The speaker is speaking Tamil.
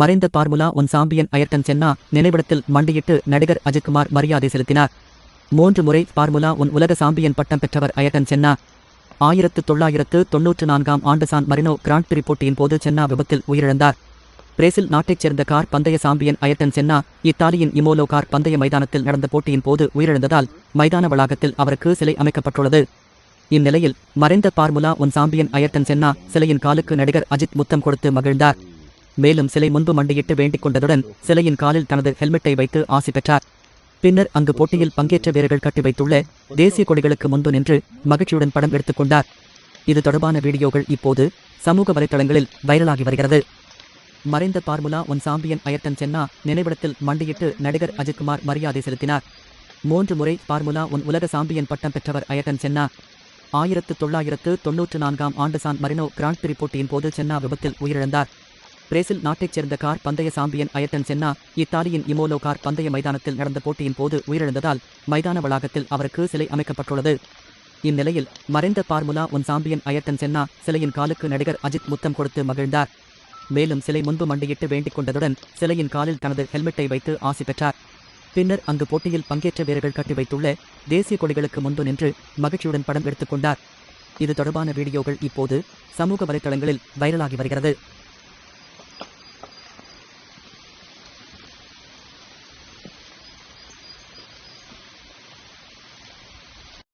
மறைந்த Formula One champion Ayrton Senna நினைவிடத்தில் மண்டியிட்டு நடிகர் அஜித்குமார் மரியாதை செலுத்தினார். மூன்று முறை பார்முலா ஒன் உலக சாம்பியன் பட்டம் பெற்றவர் அயர்டன் சென்னா. ஆயிரத்து தொள்ளாயிரத்து தொன்னூற்று நான்காம் ஆண்டு சான் மரினோ கிராண்ட் பிரி போட்டியின் போது சென்னா விபத்தில் உயிரிழந்தார். பிரேசில் நாட்டைச் சேர்ந்த கார் பந்தய சாம்பியன் அயர்டன் சென்னா இத்தாலியின் இமோலோ கார் பந்தய மைதானத்தில் நடந்த போட்டியின் போது உயிரிழந்ததால் மைதான வளாகத்தில் அவருக்கு சிலை அமைக்கப்பட்டுள்ளது. இந்நிலையில் மறைந்த Formula One champion Ayrton Senna சிலையின் காலுக்கு நடிகர் அஜித் முத்தம் கொடுத்து மகிழ்ந்தார். மேலும் சிலை முன்பு மண்டியிட்டு வேண்டிக் கொண்டதுடன் சிலையின் காலில் தனது ஹெல்மெட்டை வைத்து ஆசி பெற்றார். பின்னர் அங்கு போட்டியில் பங்கேற்ற வீரர்கள் கட்டி வைத்துள்ள தேசிய கொடிகளுக்கு முன்பு நின்று மகிழ்ச்சியுடன் படம் எடுத்துக் கொண்டார். இது தொடர்பான வீடியோகள் இப்போது சமூக வலைதளங்களில் வைரலாகி வருகிறது. மறைந்த Formula One champion Ayrton Senna நினைவிடத்தில் மண்டியிட்டு நடிகர் அஜித்குமார் மரியாதை செலுத்தினார். மூன்று முறை பார்முலா ஒன் உலக சாம்பியன் பட்டம் பெற்றவர் அயர்த்தன் சென்னா. ஆயிரத்து தொள்ளாயிரத்து தொன்னூற்று நான்காம் ஆண்டு சான் மரினோ கிராண்ட் பிரி போட்டியின் போது சென்னா விபத்தில் உயிரிழந்தார். பிரேசில் நாட்டைச் சேர்ந்த கார் பந்தய சாம்பியன் அயட்டன் சென்னா இத்தாலியின் இமோலோ கார் பந்தய மைதானத்தில் நடந்த போட்டியின் போது உயிரிழந்ததால் மைதான வளாகத்தில் அவருக்கு சிலை அமைக்கப்பட்டுள்ளது. இந்நிலையில் மறைந்த Formula One champion Ayrton Senna சிலையின் காலுக்கு நடிகர் அஜித் முத்தம் கொடுத்து மகிழ்ந்தார். மேலும் சிலை முன்பு மண்டியிட்டு வேண்டிக் கொண்டதுடன் சிலையின் காலில் தனது ஹெல்மெட்டை வைத்து ஆசி பெற்றார். பின்னர் அங்கு போட்டியில் பங்கேற்ற வீரர்கள் கட்டி வைத்துள்ள தேசிய கொடிகளுக்கு முன்பு நின்று மகிழ்ச்சியுடன் படம் எடுத்துக் கொண்டார். இது தொடர்பான வீடியோகள் இப்போது சமூக வலைதளங்களில் வைரலாகி வருகிறது.